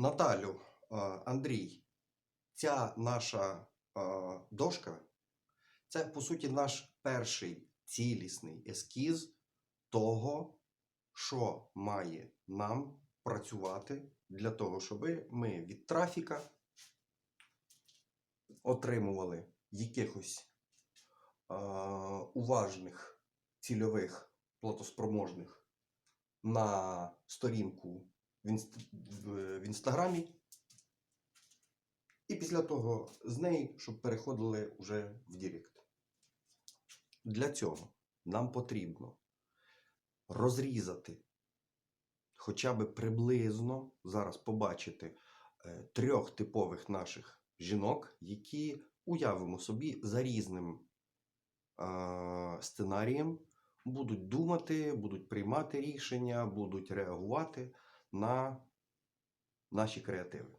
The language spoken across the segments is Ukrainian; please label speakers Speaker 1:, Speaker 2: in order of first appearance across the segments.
Speaker 1: Наталю, Андрій, ця наша дошка це по суті наш перший цілісний ескіз того, що має нам працювати для того, щоб ми від трафіка отримували якихось уважних, цільових, платоспроможних на сторінку в, інст... в, інстаграмі. І після того з неї, щоб переходили вже в Дірект. Для цього нам потрібно розрізати хоча би приблизно зараз побачити е, трьох типових наших жінок, які уявимо собі за різним сценарієм будуть думати, будуть приймати рішення, будуть реагувати на наші креативи.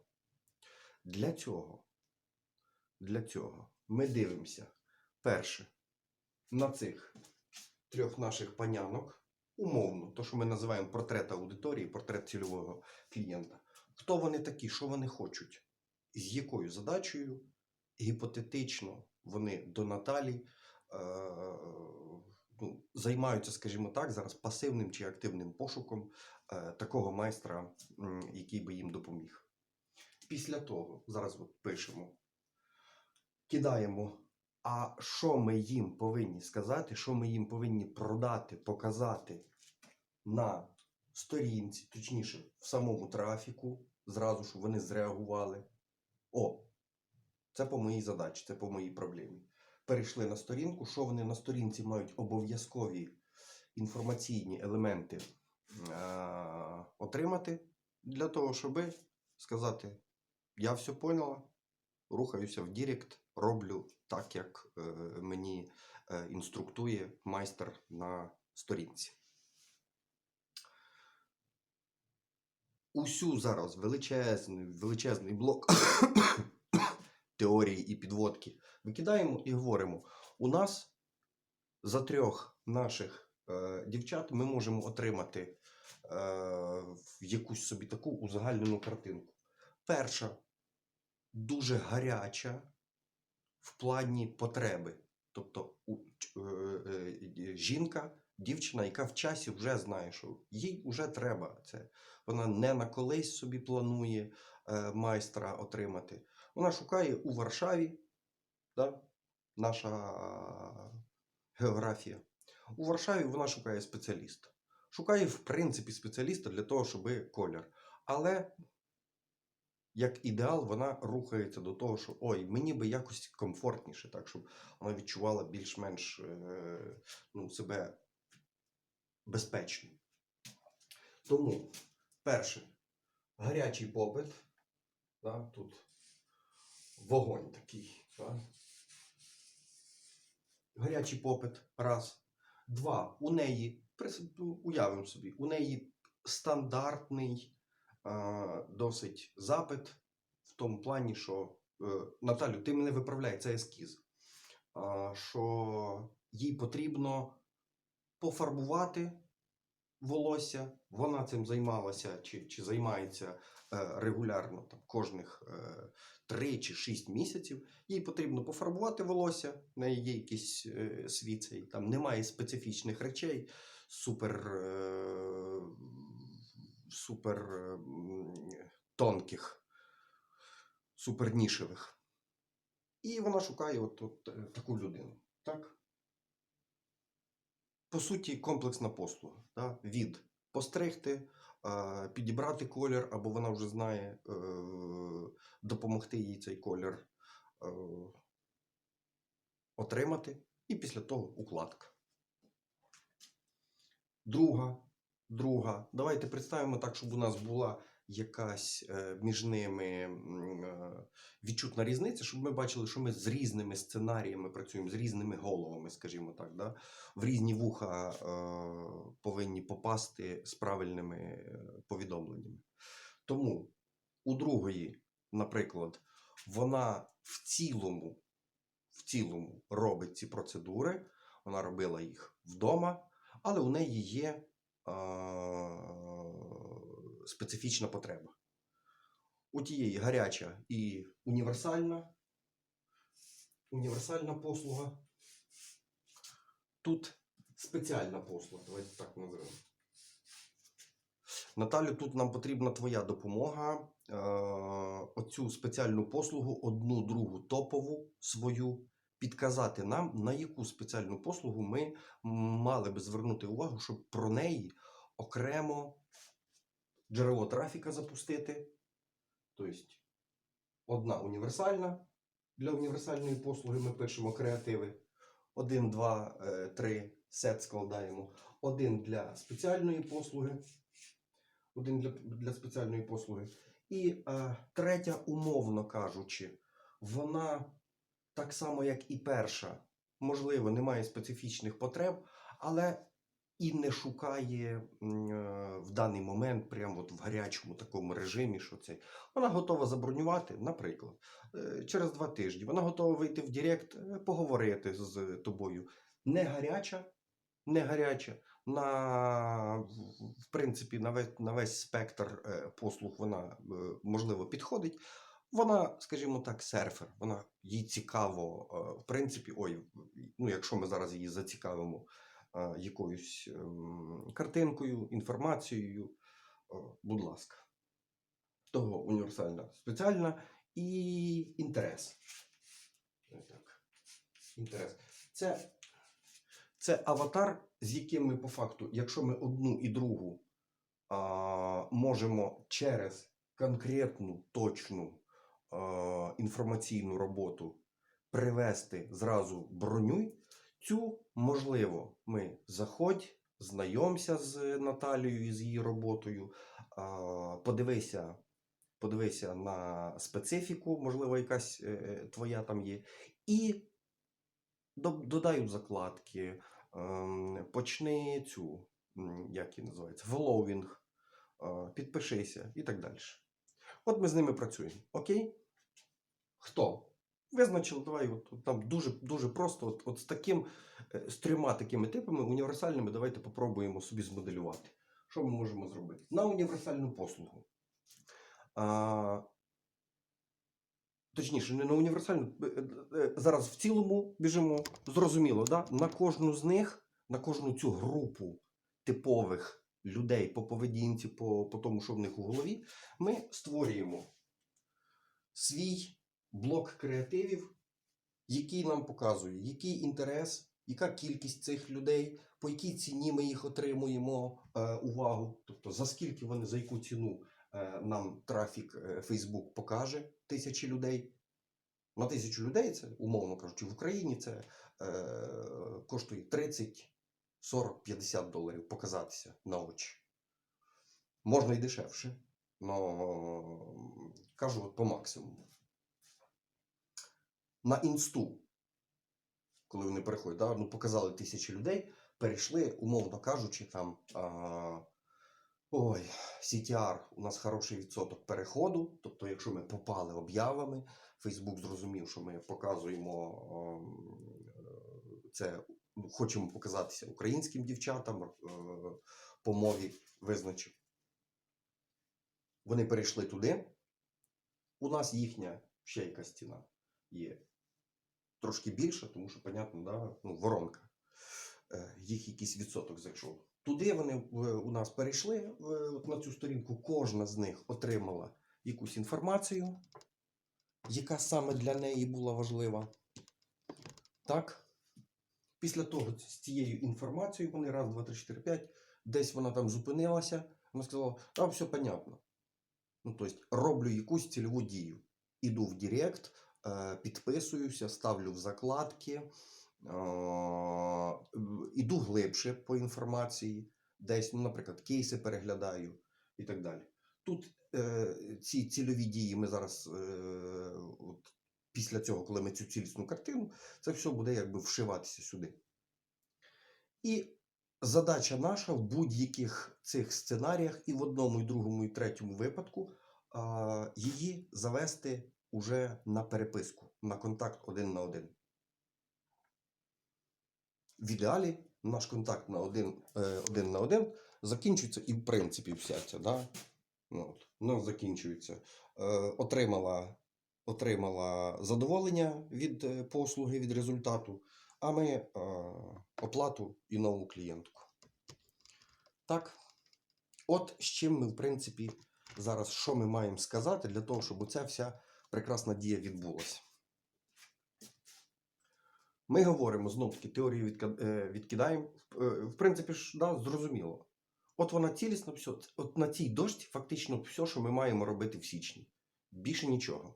Speaker 1: Для цього, для цього ми дивимося перше на цих трьох наших панянок, умовно, то, що ми називаємо портрет аудиторії, портрет цільового клієнта. Хто вони такі, що вони хочуть, з якою задачею, гіпотетично вони до Наталі е, ну, займаються, скажімо так, зараз пасивним чи активним пошуком е, такого майстра, який би їм допоміг. Після того, зараз от пишемо, кидаємо, а що ми їм повинні сказати, що ми їм повинні продати, показати на сторінці, точніше, в самому трафіку, зразу, щоб вони зреагували. О, це по моїй задачі, це по моїй проблемі. Перейшли на сторінку, що вони на сторінці мають обов'язкові інформаційні елементи е- отримати для того, щоб сказати: я все поняла, рухаюся в Дірект, роблю так, як е, мені е, інструктує майстер на сторінці. Усю зараз величезний, величезний блок теорії і підводки викидаємо і говоримо: у нас за трьох наших е, дівчат ми можемо отримати е, якусь собі таку узагальнену картинку. Перша дуже гаряча в плані потреби. Тобто у, е, е, жінка, дівчина, яка в часі вже знає, що їй вже треба це. Вона не на колись собі планує е, майстра отримати. Вона шукає у Варшаві, да? наша географія. У Варшаві вона шукає спеціаліста. Шукає, в принципі, спеціаліста для того, щоб колір. Але як ідеал, вона рухається до того, що ой, мені би якось комфортніше, так, щоб вона відчувала більш-менш е, ну, себе безпечно. Тому, перше, гарячий попит. Да, тут вогонь такий. Да. Гарячий попит. Раз. Два. У неї, ну, уявимо собі, у неї стандартний е, досить запит в тому плані, що е, Наталю, ти мене виправляй, це ескіз. Е, що їй потрібно пофарбувати волосся. Вона цим займалася чи, чи займається е, регулярно там, кожних е, 3 чи 6 місяців. Їй потрібно пофарбувати волосся, в неї є якийсь е, свій там немає специфічних речей, супер, е, супер е, тонких, супер нішевих. І вона шукає от, от е, таку людину. Так? По суті, комплексна послуга. Да? Від постригти, підібрати колір, або вона вже знає, е, допомогти їй цей колір е, отримати, і після того укладка. Друга, друга. Давайте представимо так, щоб у нас була якась е, між ними е, відчутна різниця, щоб ми бачили, що ми з різними сценаріями працюємо, з різними головами, скажімо так. Да? В різні вуха е, повинні попасти з правильними повідомленнями. Тому у другої, наприклад, вона в цілому, в цілому робить ці процедури, вона робила їх вдома, але у неї є специфічна потреба. у тієї гаряча і універсальна. Універсальна послуга. Тут спеціальна послуга, давайте так називаємо. Наталю, тут нам потрібна твоя допомога. Е, оцю спеціальну послугу, одну другу топову свою, підказати нам, на яку спеціальну послугу ми мали би звернути увагу, щоб про неї окремо джерело трафіка запустити. Тобто, одна універсальна. Для універсальної послуги ми пишемо креативи. Один, два, е, три сет складаємо. Один для спеціальної послуги. Один для, для спеціальної послуги. І е, третя, умовно кажучи, вона так само, як і перша, можливо, не має специфічних потреб, але і не шукає е, в даний момент, прямо от в гарячому такому режимі, що це. Вона готова забронювати, наприклад, е, через два тижні. Вона готова вийти в Директ, е, поговорити з тобою. Не гаряча, не гаряча. На, в- принципі, на весь, на весь спектр послуг вона можливо підходить. Вона, скажімо так, серфер. Вона їй цікаво, в принципі, ой, ну якщо ми зараз її зацікавимо якоюсь ем, картинкою, інформацією, е, будь ласка. Того універсальна, спеціальна і інтерес. Так. Інтерес. Це, це аватар, з яким ми по факту, якщо ми одну і другу а, можемо через конкретну точну а, інформаційну роботу привести зразу бронюй, цю можливо ми заходь, знайомся з Наталією і з її роботою, подивися. Подивися на специфіку, можливо, якась е, твоя там є, і до- додай у закладки, ем, почни цю, як її називається, фоловінг, е, підпишися і так далі. От ми з ними працюємо. Окей? Хто? Визначили, давай, от, там дуже, дуже просто, от, от з таким, е, з трьома такими типами універсальними, давайте попробуємо собі змоделювати. Що ми можемо зробити? На універсальну послугу. А, точніше, не на універсальну. е, е, Зараз в цілому біжимо. Зрозуміло, да? на кожну з них, на кожну цю групу типових людей по поведінці, по, по тому, що в них у голові, ми створюємо свій блок креативів, який нам показує, який інтерес, яка кількість цих людей, по якій ціні ми їх отримуємо е, увагу, тобто за скільки вони, за яку ціну е, нам трафік е, Facebook покаже тисячі людей. На тисячу людей це, умовно кажучи, в Україні це е, коштує 30, 40, 50 доларів показатися на очі. Можна і дешевше, але кажу от по максимуму. На інсту, коли вони переходять, да, ну, показали тисячі людей, перейшли, умовно кажучи, там. А, Ой, CTR, у нас хороший відсоток переходу. Тобто, якщо ми попали об'явами, Facebook зрозумів, що ми показуємо ем, е, це, ну, хочемо показатися українським дівчатам е, по мові визначив. Вони перейшли туди. У нас їхня ще якась ціна є трошки більша, тому що, понятно, да, ну, воронка. Е, Їх якийсь відсоток зайшов. Туди вони е, у нас перейшли е, от на цю сторінку. Кожна з них отримала якусь інформацію, яка саме для неї була важлива. Так. Після того з цією інформацією вони раз, два, три, чотири, п'ять, десь вона там зупинилася. Вона сказала, а все понятно. Ну, тобто, роблю якусь цільову дію. Іду в Директ, підписуюся, ставлю в закладки, е, іду глибше по інформації, десь, ну, наприклад, кейси переглядаю і так далі. Тут е, ці цільові дії ми зараз, е, от, після цього, коли ми цю цілісну картину, це все буде якби вшиватися сюди. І задача наша в будь-яких цих сценаріях, і в одному, і другому, і третьому випадку, її завести уже на переписку, на контакт один на один. В ідеалі наш контакт на один, е, один на один закінчується і в принципі вся ця да, Ну, от, у нас закінчується. Е, отримала, отримала задоволення від е, послуги, від результату, а ми е, оплату і нову клієнтку. Так. От з чим ми, в принципі, зараз що ми маємо сказати для того, щоб оця вся прекрасна дія відбулася. Ми говоримо знов таки теорію е, відкидаємо. Е, В принципі, ж да, зрозуміло. От вона цілісно, все. От на цій дошці фактично все, що ми маємо робити в січні. Більше нічого.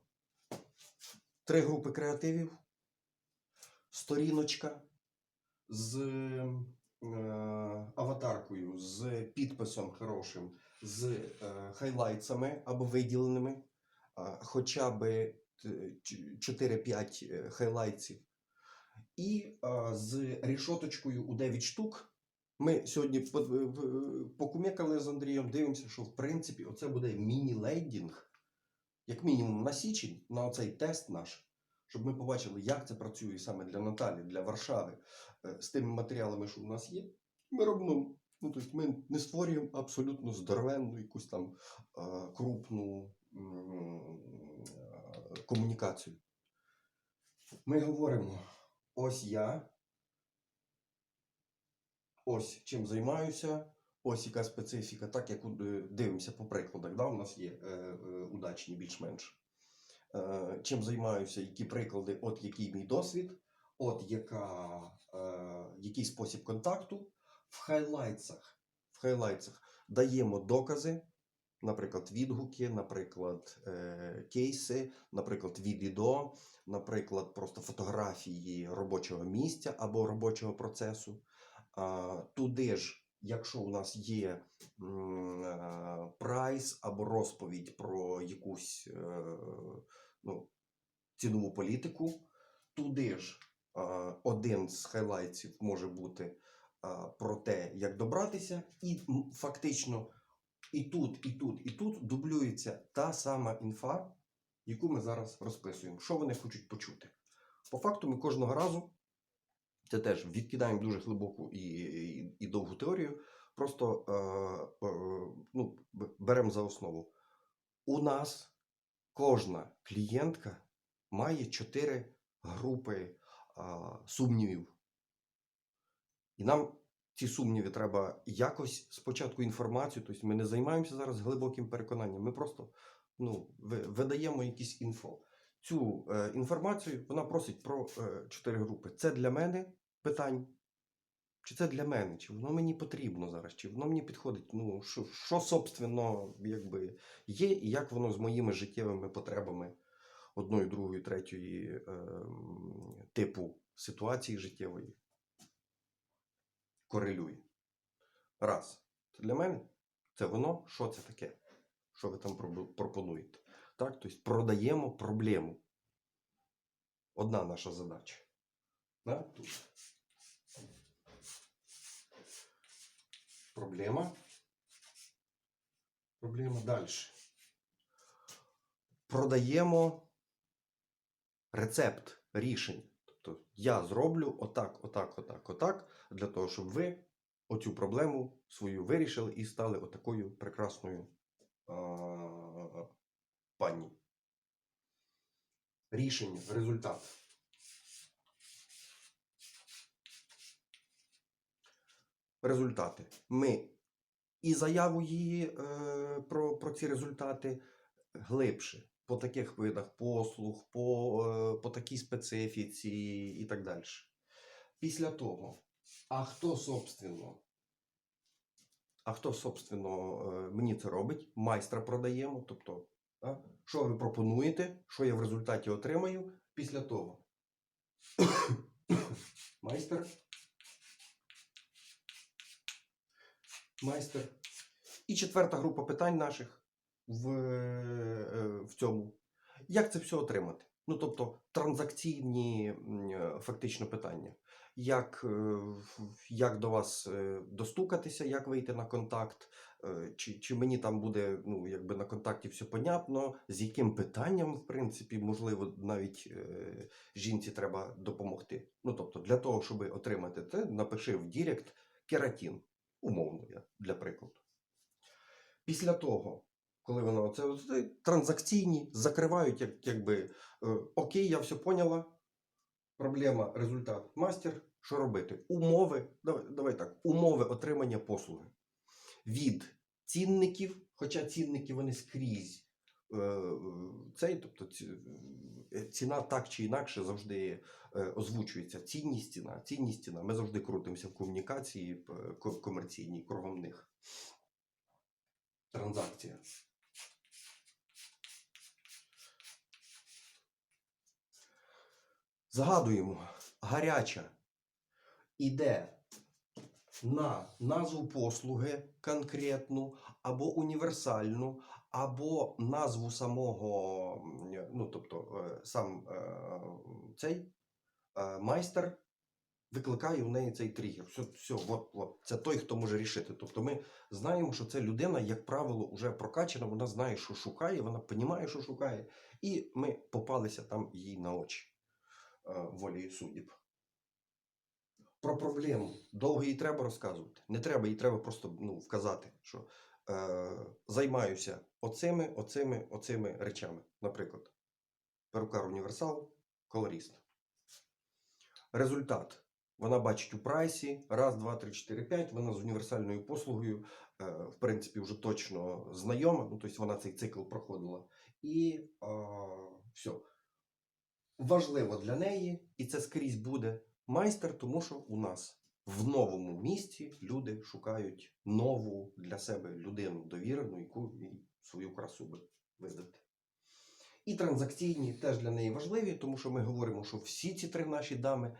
Speaker 1: Три групи креативів, сторіночка з е, аватаркою, з підписом хорошим, з е, хайлайтсами або виділеними, хоча б е, 4-5 е, хайлайтсів. І е, з рішоточкою у 9 штук. Ми сьогодні по- покумекали з Андрієм, дивимося, що в принципі оце буде міні-лейдінг, як мінімум на січень, на оцей тест наш, щоб ми побачили, як це працює саме для Наталі, для Варшави, е, з тими матеріалами, що у нас є. Ми робимо, ну тобто ми не створюємо абсолютно здоровенну якусь там е, крупну е, комунікацію. Ми говоримо: ось я, ось чим займаюся, ось яка специфіка, так як е, дивимося по прикладах. Да? У нас є е, е, удачні більш-менш. Е, чим займаюся, які приклади, от який мій досвід, от яка, е, який спосіб контакту. В хайлайтсах, в хайлайтсах даємо докази, наприклад, відгуки, наприклад, е, кейси, наприклад, від і до, наприклад, просто фотографії робочого місця або робочого процесу. Туди ж, якщо у нас є е, прайс або розповідь про якусь е, ну, цінову політику, туди ж один з хайлайтсів може бути про те, як добратися, і фактично і тут, і тут, і тут дублюється та сама інфа, яку ми зараз розписуємо. Що вони хочуть почути? По факту, ми кожного разу це теж відкидаємо дуже глибоку і, і, і довгу теорію. Просто е, е, ну, беремо за основу. У нас кожна клієнтка має чотири групи е, сумнівів. І нам ці сумніви треба якось спочатку інформацію, тобто ми не займаємося зараз глибоким переконанням, ми просто ну, видаємо якісь інфо. Цю е, інформацію вона просить про е, чотири групи. Це для мене питань. Чи це для мене? Чи воно мені потрібно зараз? Чи воно мені підходить? Ну, що, що собственно, якби є, і як воно з моїми життєвими потребами одної, другої, третьої е, типу ситуації життєвої корелює. Раз. Це для мене це воно, що це таке? Що ви там пропонуєте? Так, тобто продаємо проблему. Одна наша задача. Да? Тут. Проблема. Проблема далі. Продаємо рецепт рішень. Я зроблю отак, отак, отак, отак, для того, щоб ви оцю проблему свою вирішили і стали отакою прекрасною а, пані. Рішення, результат. Результати. Ми і заяву її е, про, про ці результати глибше по таких видах послуг, по, е, по такій специфіці і так далі. Після того, а хто, собственно, а хто, собственно, е, мені це робить? Майстра продаємо. Тобто, а, що ви пропонуєте, що я в результаті отримаю після того. Майстер. Майстер. І четверта група питань наших в, е, в цьому. Як це все отримати? Ну, тобто, транзакційні е, фактично питання. Як, е, як до вас достукатися, як вийти на контакт, чи, чи мені там буде ну, якби на контакті все понятно, з яким питанням, в принципі, можливо, навіть жінці треба допомогти. Ну, тобто, для того, щоб отримати це, напиши в Дірект кератін, умовно, я, для прикладу. Після того коли воно це, транзакційні, закривають, як, якби е, окей, я все поняла. Проблема, результат, мастер. Що робити? Умови, давай, давай так, умови отримання послуги від цінників, хоча цінники вони скрізь. е, Цей, тобто е, ціна так чи інакше завжди озвучується. Цінність ціна, цінність ціна. Ми завжди крутимося в комунікації комерційній, кругом них. Транзакція. Загадуємо, гаряча іде на назву послуги конкретну, або універсальну, або назву самого, ну тобто е, сам е, цей е, майстер викликає в неї цей тригер. Все, все, от, от. Це той, хто може рішити. Тобто ми знаємо, що це людина, як правило, вже прокачана, вона знає, що шукає, вона розуміє, що шукає, і ми попалися там їй на очі е, волею суддів. Про проблему довго їй треба розказувати. Не треба, їй треба просто ну, вказати, що е, займаюся оцими, оцими, оцими речами. Наприклад, перукар універсал, колоріст. Результат. Вона бачить у прайсі раз, два, три, чотири, п'ять. Вона з універсальною послугою, е, в принципі, вже точно знайома. Ну, тобто вона цей цикл проходила. І е, все. Важливо для неї, і це скрізь буде майстер, тому що у нас в новому місті люди шукають нову для себе людину довірену, яку свою красу би видати. І транзакційні теж для неї важливі, тому що ми говоримо, що всі ці три наші дами,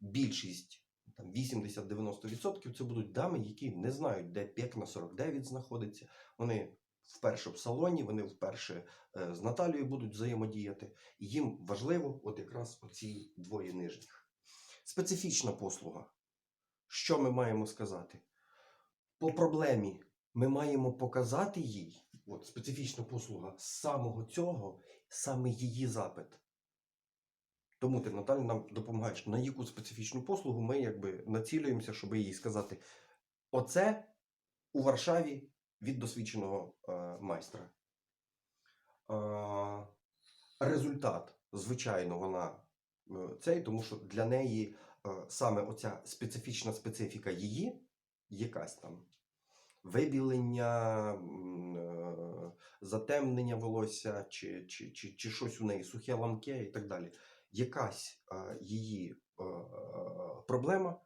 Speaker 1: більшість, там 80-90% це будуть дами, які не знають, де пек на 49 знаходиться. Вони вперше в салоні, вони вперше е, з Наталією будуть взаємодіяти. І їм важливо от якраз оці двоє нижніх. Специфічна послуга. Що ми маємо сказати? По проблемі ми маємо показати їй, от специфічна послуга з самого цього, саме її запит. Тому ти, Наталя, нам допомагаєш. На яку специфічну послугу ми якби націлюємося, щоб їй сказати: оце у Варшаві від досвідченого е, майстра. Е, результат, звичайно, вона е, цей, тому що для неї саме оця специфічна специфіка її, якась там вибілення, затемнення волосся, чи, чи, чи, чи щось у неї сухе ламке і так далі. Якась її проблема,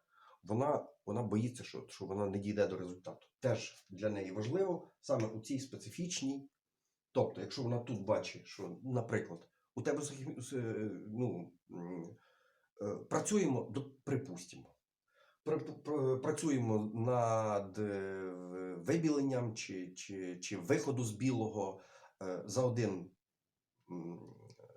Speaker 1: вона, вона боїться, що, що вона не дійде до результату. Теж для неї важливо саме у цій специфічній. Тобто, якщо вона тут бачить, що, наприклад, у тебе ну, працюємо, припустимо, пр- пр- працюємо над е, вибіленням чи, чи, чи виходу з білого е, за один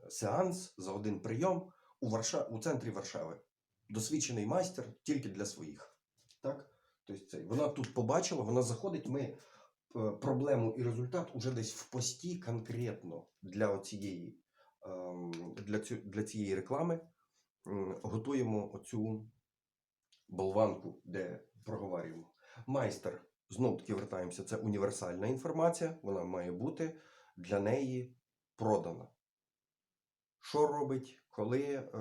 Speaker 1: сеанс, за один прийом у, Варша... у центрі Варшави. Досвідчений майстер тільки для своїх. Так? Тобто вона тут побачила, вона заходить, ми е, проблему і результат уже десь в пості конкретно для цієї, для, цю, для цієї реклами готуємо оцю болванку, де проговорюємо. Майстер, знов таки вертаємося, це універсальна інформація, вона має бути для неї продана. Що робить, коли, е,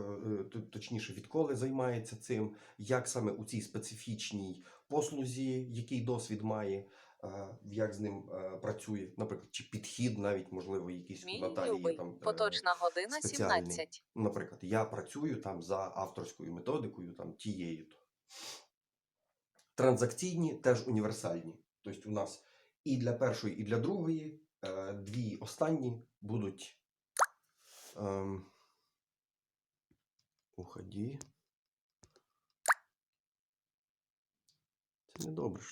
Speaker 1: е, точніше, відколи займається цим, як саме у цій специфічній послузі, який досвід має, е, як з ним працює, наприклад, чи підхід навіть, можливо,
Speaker 2: Мій
Speaker 1: Наталії
Speaker 2: любий.
Speaker 1: там.
Speaker 2: Поточна година
Speaker 1: спеціальний.
Speaker 2: 17.
Speaker 1: наприклад, я працюю там за авторською методикою, там тією. то. Транзакційні теж універсальні. Тобто у нас і для першої, і для другої дві останні будуть. Ем, уході. Це не добре.